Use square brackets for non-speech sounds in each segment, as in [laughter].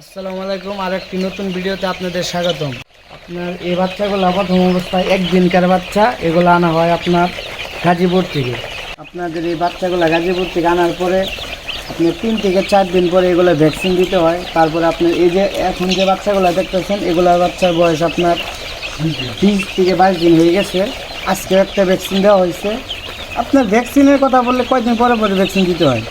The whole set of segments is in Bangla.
আসসালামু আলাইকুম আর একটি নতুন ভিডিওতে আপনাদের স্বাগতম। আপনার এই বাচ্চাগুলো প্রথম অবস্থায় একদিনকার বাচ্চা, এগুলো আনা হয় আপনার গাজীপুর থেকে। আপনাদের এই বাচ্চাগুলো গাজীপুর থেকে আনার পরে আপনি তিন থেকে চার দিন পরে এগুলো ভ্যাকসিন দিতে হয়। তারপরে আপনার এই যে এখন যে বাচ্চাগুলো দেখতেছেন, এগুলো বাচ্চার বয়স আপনার বিশ থেকে বাইশ দিন হয়ে গেছে। আজকে একটা ভ্যাকসিন দেওয়া হয়েছে। আপনার ভ্যাকসিনের কথা বললে কয়দিন পরে পরে ভ্যাকসিন দিতে হয়?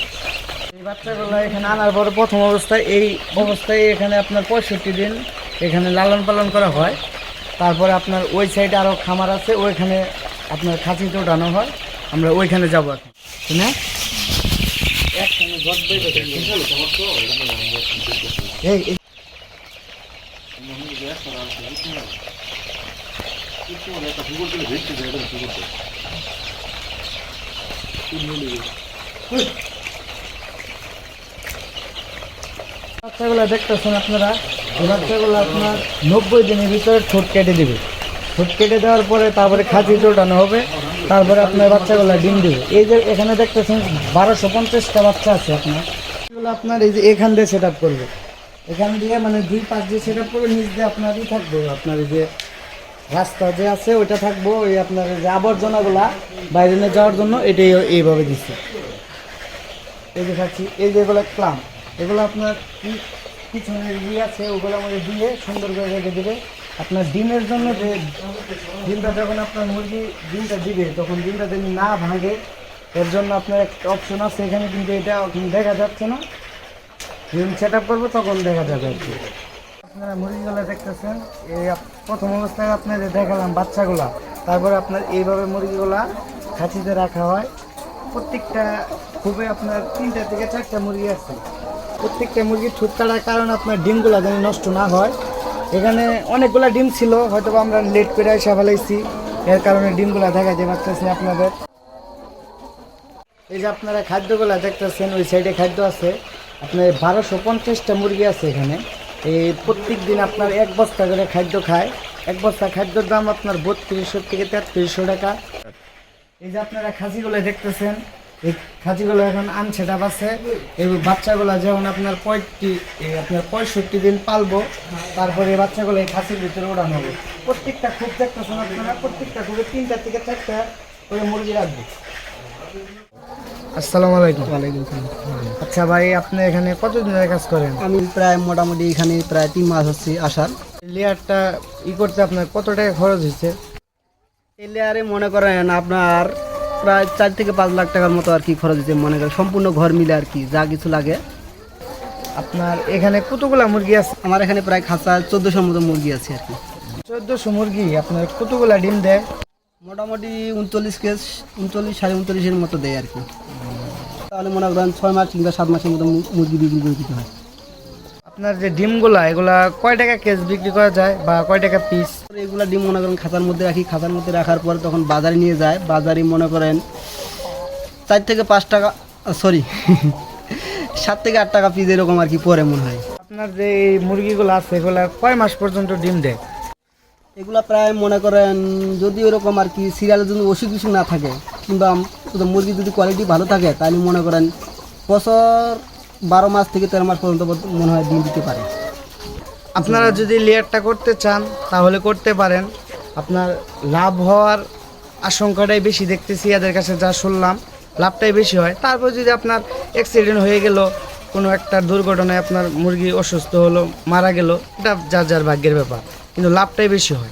বাচ্চাগুলো এখানে আনার পরে প্রথম অবস্থায় এই অবস্থায় এখানে আপনার পঁয়ষট্টি দিন এখানে লালন পালন করা হয়। তারপরে আপনার ওই সাইডে আরও খামার আছে, ওইখানে আপনার খাঁচিতে ওঠানো হয়। আমরা ওইখানে যাব এখন। ঠিক না একসঙ্গে জট বেঁধে দেয়। এই এই- বাচ্চাগুলো দেখতেছেন আপনারা, এই বাচ্চাগুলো আপনার নব্বই দিনের ভিতরে ঠোঁট কেটে দেবে। ঠোঁট কেটে দেওয়ার পরে তারপরে খাঁচি চোটানো হবে, তারপরে আপনার বাচ্চাগুলো ডিম দেবে। এই যে এখানে দেখতেছেন, বারোশো পঞ্চাশটা বাচ্চা আছে আপনার। এগুলো আপনার এই যে এখান দিয়ে সেট আপ করবে। এখান দিয়ে মানে দুই পাশ দিয়ে সেট আপ করবে, নিচ দিয়ে আপনার ই থাকবে, আপনার এই যে রাস্তা যে আছে ওইটা থাকব, ওই আপনার যে আবর্জনাগুলা বাইরে নিয়ে যাওয়ার জন্য এটাই এইভাবে দিচ্ছে। এই যে খাচ্ছি এই যে এগুলো ক্লাম এগুলো আপনার পিছনে ইয়ে আছে, ওগুলো আমাদের দিয়ে সুন্দর করে রেখে দেবে। আপনার ডিমের জন্য যে ডিমটা যখন আপনার মুরগি ডিমটা দিবে, তখন ডিমটা যদি না ভাঙে, এর জন্য আপনার একটা অপশন আছে। এখানে কিন্তু এটা দেখা যাচ্ছে না। ডিম সেট আপ করব, তখন দেখা যাবে আর কি। আপনারা মুরগিগুলো দেখতেছেন, এই প্রথম অবস্থায় আপনাদের দেখালাম বাচ্চাগুলা। তারপরে আপনার এইভাবে মুরগিগুলা খাঁচিতে রাখা হয়। প্রত্যেকটা খুবই আপনার তিনটা থেকে চারটা মুরগি আছে। প্রত্যেকটা মুরগি ঠুট কাটার কারণ আপনার ডিমগুলো যেন নষ্ট না হয়। এখানে অনেকগুলা ডিম ছিল হয়তো আমরা লেট করে এসে ফেলাইছি। এর কারণে ডিমগুলো দেখাতে পারতেছি আপনাদের। এই যে আপনারা খাদ্যগুলো দেখতেছেন, ওই সাইডে খাদ্য আছে। আপনার বারোশো পঞ্চাশটা মুরগি আছে এখানে। এই প্রত্যেক দিন আপনার এক বস্তা করে খাদ্য খায়। এক বস্তা খাদ্যর দাম আপনার বত্রিশশো থেকে তেত্রিশশো টাকা। এই যে আপনারা খাসিগুলো দেখতেছেন এই খাসিগুলো এখন আনছেটাপ আছে। এই বাচ্চাগুলো যেমন আপনার পঁয়ত্রি আপনার পঁয়ষট্টি দিন পালবো তারপরে এই বাচ্চাগুলো এই খাসির ভিতরে ওড়ানো হবে। প্রত্যেকটা খুব দেখতেছেন আপনারা প্রত্যেকটা খুবই তিনটা থেকে চারটা করে মুরগি রাখব। আসসালামু আলাইকুম। ওয়ালাইকুম আচ্ছা ভাই আপনি এখানে কতদিন কাজ করেন? আমি প্রায় মোটামুটি এখানে প্রায় তিন মাস হচ্ছে আসার। লেয়ারটা ই করতে আপনার কত টাকা খরচ হয়েছে? এই লেয়ারে মনে করেন আপনার প্রায় চার থেকে পাঁচ লাখ টাকার মতো আর কি খরচ হচ্ছে মনে করেন। সম্পূর্ণ ঘর মিলে আর কি যা কিছু লাগে। আপনার এখানে কতগুলা মুরগি আছে? আমার এখানে প্রায় খাঁচা চোদ্দোশোর মতো মুরগি আছে আর কি। চোদ্দশো মুরগি আপনার কতগুলা ডিম দেয়? মোটামুটি উনচল্লিশ কেস উনচল্লিশ সাড়ে উনচল্লিশের মতো দেয় আর কি। তাহলে মনে করেন ছয় মাস কিংবা সাত মাসের মতো মুরগি বিক্রি করে দিতে হয়। আপনার যে ডিমগুলা এগুলা কয় টাকা কেস বিক্রি করা যায় বা কয় টাকা পিস এগুলা ডিম মনে করেন খাঁচার মধ্যে রাখি খাঁচার মধ্যে রাখার পর তখন বাজারে নিয়ে যায়। বাজারে মনে করেন চার থেকে পাঁচ টাকা সরি [laughs] সাত থেকে আট টাকা পিস এরকম আর কি পরে মনে হয়। আপনার যে এই মুরগিগুলো আছে এগুলা কয় মাস পর্যন্ত ডিম দেয়? এগুলা প্রায় মনে করেন যদি ওরকম আর কি সিরিয়ালের জন্য ওষুধ কিছু না থাকে কিংবা মুরগি যদি কোয়ালিটি ভালো থাকে তাহলে মনে করেন বছর বারো মাস থেকে তেরো মাস পর্যন্ত মনে হয় ডিম দিতে পারে। আপনারা যদি লেয়ারটা করতে চান, তাহলে করতে পারেন। আপনার লাভ হওয়ার আশঙ্কাটাই বেশি দেখতেছি, এদের কাছে যা শুনলাম, লাভটাই বেশি হয়। তারপর যদি আপনার অ্যাক্সিডেন্ট হয়ে গেল, কোনো একটা দুর্ঘটনায় আপনার মুরগি অসুস্থ হলো, মারা গেল, এটা যার যার ভাগ্যের ব্যাপার। কিন্তু লাভটাই বেশি হয়।